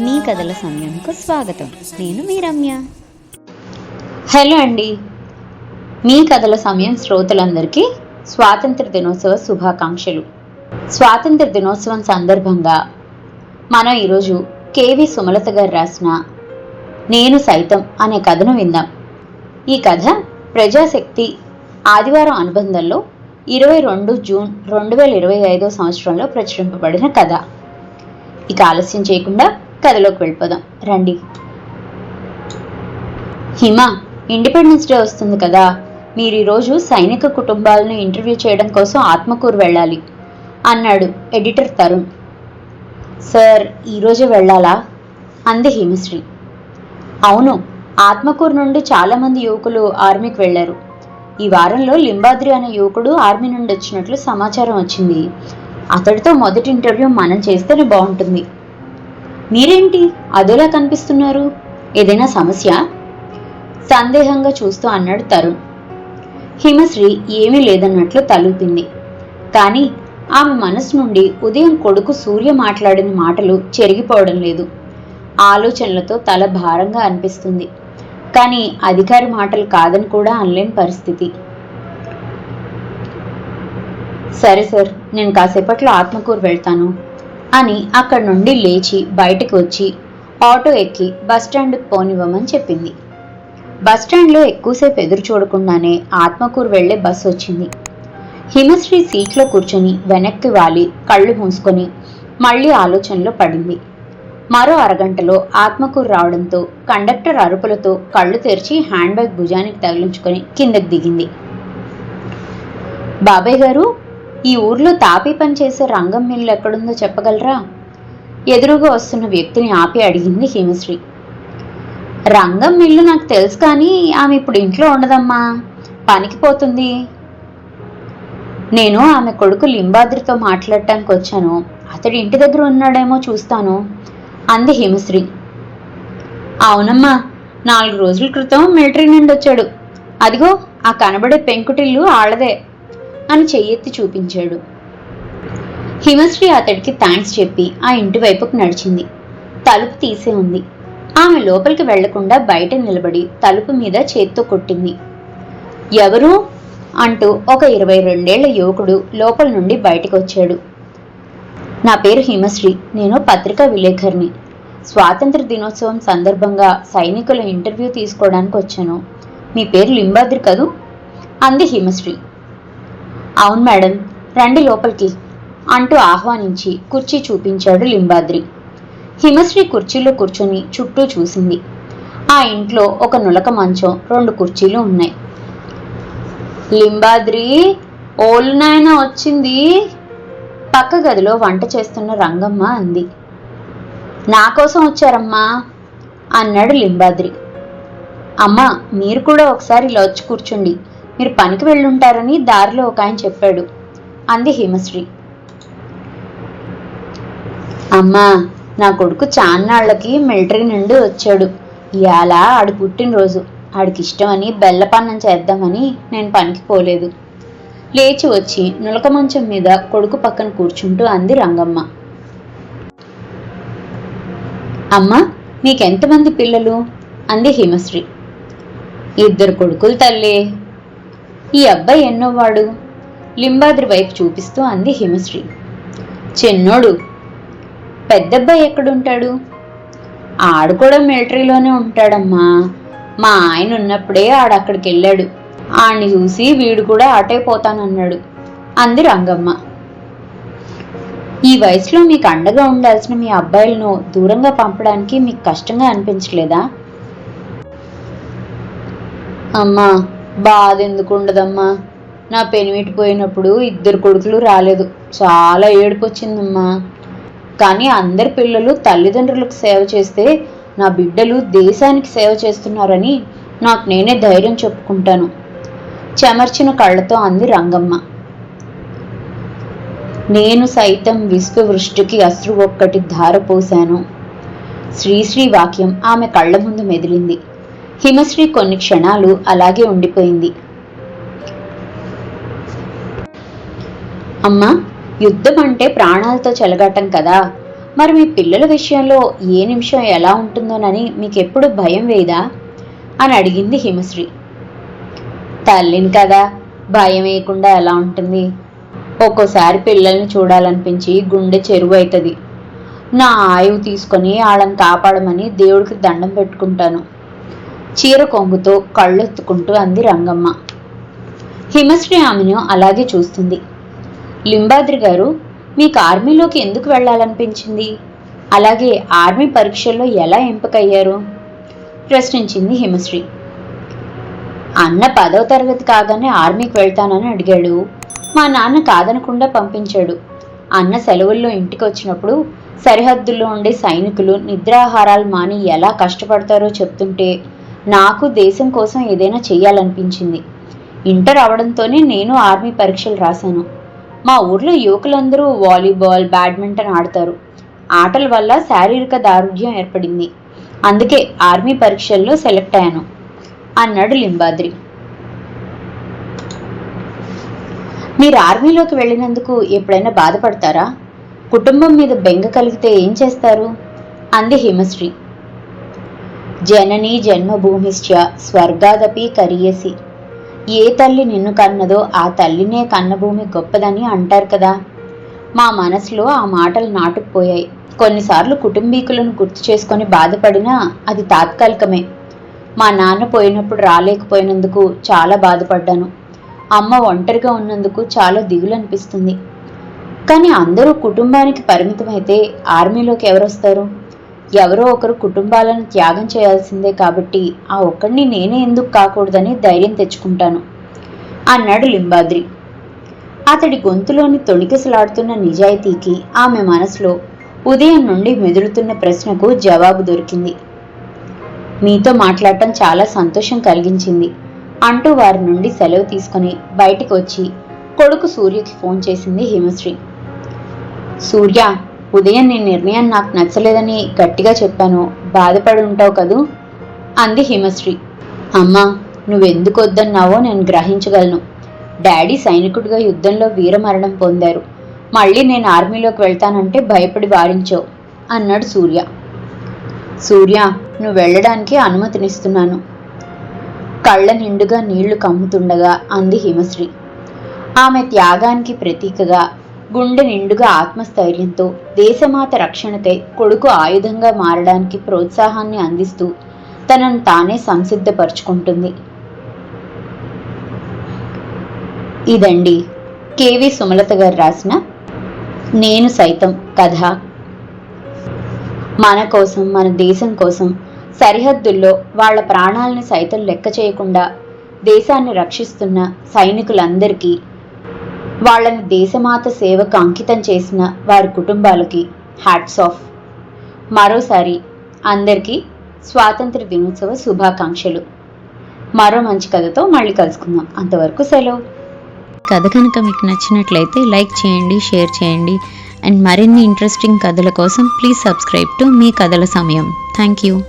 మీ కథల సమయంకు స్వాగతం. నేను మీ రమ్య. హలో అండి. మీ కథల సమయం శ్రోతలందరికీ స్వాతంత్ర దినోత్సవ శుభాకాంక్షలు. స్వాతంత్ర దినోత్సవం సందర్భంగా మనం ఈరోజు కేవి సుమలత గారు రాసిన నేను సైతం అనే కథను విందాం. ఈ కథ ప్రజాశక్తి ఆదివారం అనుబంధంలో ఇరవై రెండు జూన్ రెండు వేల ఇరవై ఐదో సంవత్సరంలో ప్రచురింపబడిన కథ. ఇక ఆలస్యం చేయకుండా కథలోకి వెళ్ళిపోదాం. రండి. హిమ ఇండిపెండెన్స్ డే వస్తుంది కదా. మీరు ఈరోజు సైనిక కుటుంబాలను ఇంటర్వ్యూ చేయడం కోసం ఆత్మకూరు వెళ్ళాలి అన్నాడు ఎడిటర్ తరుణ్. సార్ ఈరోజే వెళ్ళాలా? అంది హిమశ్రీ. అవును ఆత్మకూరు నుండి చాలామంది యువకులు ఆర్మీకి వెళ్ళారు. ఈ వారంలో లింబాద్రి అనే యువకుడు ఆర్మీ నుండి వచ్చినట్లు సమాచారం వచ్చింది. అతడితో మొదటి ఇంటర్వ్యూ మనం చేస్తేనే బాగుంటుంది. మీరేంటి అదోలా కనిపిస్తున్నారు? ఏదైనా సమస్య? సందేహంగా చూస్తూ అన్నాడు తరుణ్. హిమశ్రీ ఏమీ లేదన్నట్లు తలూపింది. కానీ ఆమె మనసు నుండి ఉదయం కొడుకు సూర్య మాట్లాడిన మాటలు చెరిగిపోవడం లేదు. ఆలోచనలతో తల భారంగా అనిపిస్తుంది. కానీ అధికారి మాటలు కాదని కూడా అనలేని పరిస్థితి. సరే సార్ నేను కాసేపట్లో ఆత్మకూరు వెళ్తాను అని అక్కడి నుండి లేచి బయటకు వచ్చి ఆటో ఎక్కి బస్టాండ్కి పోనివ్వమని చెప్పింది. బస్టాండ్లో ఎక్కువసేపు ఎదురు చూడకుండానే ఆత్మకూరు వెళ్ళే బస్సు వచ్చింది. హిమశ్రీ సీట్లో కూర్చొని వెనక్కి వాలి కళ్ళు మూసుకొని మళ్ళీ ఆలోచనలో పడింది. మరో అరగంటలో ఆత్మకూరు రావడంతో కండక్టర్ అరుపులతో కళ్ళు తెరిచి హ్యాండ్ బ్యాగ్ భుజానికి తగిలించుకొని కిందకి దిగింది. బాబాయ్ గారు ఈ ఊర్లో తాపీ పని చేసే రంగం మిల్లు ఎక్కడుందో చెప్పగలరా? ఎదురుగా వస్తున్న వ్యక్తిని ఆపి అడిగింది హేమశ్రీ. రంగం మిల్లు నాకు తెలుసు కానీ ఆమె ఇప్పుడు ఇంట్లో ఉండదమ్మా. పనికి పోతుంది. నేను ఆమె కొడుకు లింబాద్రితో మాట్లాడటానికి వచ్చాను. అతడి ఇంటి దగ్గర ఉన్నాడేమో చూస్తాను అంది హిమశ్రీ. అవునమ్మా నాలుగు రోజుల క్రితం మిలిటరీ నుండి వచ్చాడు. అదిగో ఆ కనబడే పెంకుటిల్లు ఆళ్ళదే. అని చెయ్యెత్తి చూపించాడు. హిమశ్రీ అతడికి థ్యాంక్స్ చెప్పి ఆ ఇంటి వైపుకు నడిచింది. తలుపు తీసే ఉంది. ఆమె లోపలికి వెళ్ళకుండా బయట నిలబడి తలుపు మీద చేత్తో కొట్టింది. ఎవరు? అంటూ ఒక ఇరవై రెండేళ్ళ యువకుడు లోపల నుండి బయటకు వచ్చాడు నా పేరు హిమశ్రీ. నేను పత్రికా విలేకరిని. స్వాతంత్ర దినోత్సవం సందర్భంగా సైనికుల ఇంటర్వ్యూ తీసుకోవడానికి వచ్చాను మీ పేరు లింబాద్రి కదూ? అంది హిమశ్రీ. అవును మేడం. రండి లోపలికి అంటూ ఆహ్వానించి కుర్చీ చూపించాడు లింబాద్రి. హిమశ్రీ కుర్చీలో కూర్చొని చుట్టూ చూసింది. ఆ ఇంట్లో ఒక నులక మంచం రెండు కుర్చీలు ఉన్నాయి. లింబాద్రి ఓళ్ళు నాయన వచ్చింది. పక్క గదిలో వంట చేస్తున్న రంగమ్మ అంది. నా కోసం వచ్చారమ్మా అన్నాడు లింబాద్రి. అమ్మా మీరు కూడా ఒకసారి ఇలా వచ్చి కూర్చోండి. మీరు పనికి వెళ్ళుంటారని దారిలో ఒక ఆయన చెప్పాడు. అంది హిమశ్రీ. అమ్మా నా కొడుకు చాన్నాళ్ళకి మిలిటరీ నుండి వచ్చాడు. ఇవాళ ఆడు పుట్టినరోజు. ఆడికి ఇష్టమని బెల్లపన్నం చేద్దామని నేను పనికి పోలేదు. లేచి వచ్చి నులక మంచం మీద కొడుకు పక్కన కూర్చుంటూ అంది రంగమ్మ. అమ్మా నీకెంతమంది పిల్లలు? అంది హిమశ్రీ. ఇద్దరు కొడుకులు తల్లి. ఈ అబ్బాయి ఎన్నోవాడు? లింబాద్రి వైపు చూపిస్తూ అంది హిమశ్రీ. చిన్నోడు పెద్దబ్బాయి ఎక్కడుంటాడు? ఆడు కూడా మిలిటరీలోనే ఉంటాడమ్మా. మా ఆయన ఉన్నప్పుడే ఆడక్కడికి వెళ్ళాడు ఆడిని చూసి వీడు కూడా అటే పోతానన్నాడు. అంది రంగమ్మ. ఈ వయసులో మీకు అండగా ఉండాల్సిన మీ అబ్బాయిలను దూరంగా పంపడానికి మీకు కష్టంగా అనిపించలేదా? అమ్మా బాధ ఎందుకు ఉండదమ్మా నా పెనిమిటి పోయినప్పుడు ఇద్దరు కొడుకులు రాలేదు. చాలా ఏడుపు వచ్చిందమ్మా కానీ అందరి పిల్లలు తల్లిదండ్రులకు సేవ చేస్తే నా బిడ్డలు దేశానికి సేవ చేస్తున్నారని నాకు నేనే ధైర్యం చెప్పుకుంటాను. చెమర్చిన కళ్ళతో అంది రంగమ్మ. నేను సైతం విశ్వవృష్టికి అశ్రు ఒక్కటి ధార పోశాను. శ్రీశ్రీ వాక్యం ఆమె కళ్ళ ముందు మెదిలింది. హిమశ్రీ కొన్ని క్షణాలు అలాగే ఉండిపోయింది. అమ్మా యుద్ధం అంటే ప్రాణాలతో చెలగటం కదా. మరి మీ పిల్లల విషయంలో ఏ నిమిషం ఎలా ఉంటుందోనని మీకు ఎప్పుడు భయం వేదా అని అడిగింది హిమశ్రీ. తల్లిని కదా భయం వేయకుండా ఎలా ఉంటుంది? ఒక్కోసారి పిల్లల్ని చూడాలనిపించి గుండె చెరువు అవుతుంది నా ఆయువు తీసుకొని వాళ్ళని కాపాడమని దేవుడికి దండం పెట్టుకుంటాను. చీర కొంగుతో కళ్ళొత్తుకుంటూ అంది రంగమ్మ. హిమశ్రీ ఆమెను అలాగే చూస్తుంది. లింబాద్రి గారు మీకు ఆర్మీలోకి ఎందుకు వెళ్ళాలనిపించింది? అలాగే ఆర్మీ పరీక్షల్లో ఎలా ఎంపికయ్యారు? ప్రశ్నించింది హిమశ్రీ. అన్న పదవ తరగతి కాగానే ఆర్మీకి వెళ్తానని అడిగాడు. మా నాన్న కాదనకుండా పంపించాడు. అన్న సెలవుల్లో ఇంటికి వచ్చినప్పుడు సరిహద్దుల్లో ఉండే సైనికులు నిద్రాహారాలు మాని ఎలా కష్టపడతారో చెప్తుంటే నాకు దేశం కోసం ఏదైనా చేయాలనిపించింది ఇంటర్ అవడంతోనే నేను ఆర్మీ పరీక్షలు రాశాను. మా ఊర్లో యువకులందరూ వాలీబాల్ బ్యాడ్మింటన్ ఆడతారు. ఆటల వల్ల శారీరక దారుఢ్యం ఏర్పడింది. అందుకే ఆర్మీ పరీక్షల్లో సెలెక్ట్ అయ్యాను. అన్నాడు లింబాద్రి. మీరు ఆర్మీలోకి వెళ్ళినందుకు ఎప్పుడైనా బాధపడతారా? కుటుంబం మీద బెంగ కలిగితే ఏం చేస్తారు? అంది హిమశ్రీ. జనని జన్మభూమిశ్చ స్వర్గాదపి కరియసి. ఏ తల్లి నిన్ను కన్నదో ఆ తల్లినే కన్నభూమి గొప్పదని అంటారు కదా. మా మనసులో ఆ మాటలు నాటుకుపోయాయి. కొన్నిసార్లు కుటుంబీకులను గుర్తు చేసుకొని బాధపడినా అది తాత్కాలికమే. మా నాన్న పోయినప్పుడు రాలేకపోయినందుకు చాలా బాధపడ్డాను. అమ్మ ఒంటరిగా ఉన్నందుకు చాలా దిగులు అనిపిస్తుంది కానీ అందరూ కుటుంబానికి పరిమితమైతే ఆర్మీలోకి ఎవరొస్తారు? ఎవరో ఒకరు కుటుంబాలను త్యాగం చేయాల్సిందే కాబట్టి ఆ ఒక్కడిని నేనే ఎందుకు కాకూడదని ధైర్యం తెచ్చుకుంటాను. అన్నాడు లింబాద్రి. అతడి గొంతులోని తొణికిసలాడుతున్న నిజాయితీకి ఆమె మనసులో ఉదయం నుండి మెదులుతున్న ప్రశ్నకు జవాబు దొరికింది. మీతో మాట్లాడటం చాలా సంతోషం కలిగించింది అంటూ వారి నుండి సెలవు తీసుకుని బయటికి వచ్చి కొడుకు సూర్యకి ఫోన్ చేసింది హిమశ్రీ. సూర్య ఉదయం నీ నిర్ణయం నాకు నచ్చలేదని గట్టిగా చెప్పాను. బాధపడి ఉంటావు కదూ? అంది హిమశ్రీ. అమ్మా నువ్వెందుకు వద్దన్నావో నేను గ్రహించగలను. డాడీ సైనికుడిగా యుద్ధంలో వీరమరణం పొందారు. మళ్ళీ నేను ఆర్మీలోకి వెళ్తానంటే భయపడి వారించావు అన్నాడు సూర్య. సూర్య నువ్వు వెళ్ళడానికి అనుమతినిస్తున్నాను. కళ్ళ నిండుగా నీళ్ళు కమ్ముతుండగా అంది హిమశ్రీ. ఆమె త్యాగానికి ప్రతీకగా గుండె నిండుగా ఆత్మస్థైర్యంతో దేశమాత రక్షణకై కొడుకు ఆయుధంగా మారడానికి ప్రోత్సాహాన్ని అందిస్తూ తనను తానే సంసిద్ధపరుచుకుంటుంది. ఇదండి కేవి సుమలత గారు రాసిన నేను సైతం కథ. మన కోసం మన దేశం కోసం సరిహద్దుల్లో వాళ్ళ ప్రాణాలని సైతం లెక్క చేయకుండా దేశాన్ని రక్షిస్తున్న సైనికులందరికీ వాళ్ళని దేశమాత సేవకు అంకితం చేసిన వారి కుటుంబాలకి హ్యాట్స్ ఆఫ్ మరోసారి అందరికీ స్వాతంత్ర దినోత్సవ శుభాకాంక్షలు. మరో మంచి కథతో మళ్ళీ కలుసుకుందాం. అంతవరకు సెలవు. కథ కనుక మీకు నచ్చినట్లయితే లైక్ చేయండి షేర్ చేయండి. అండ్ మరిన్ని ఇంట్రెస్టింగ్ కథల కోసం ప్లీజ్ సబ్స్క్రైబ్ టు మీ కథల సమయం. Thank you.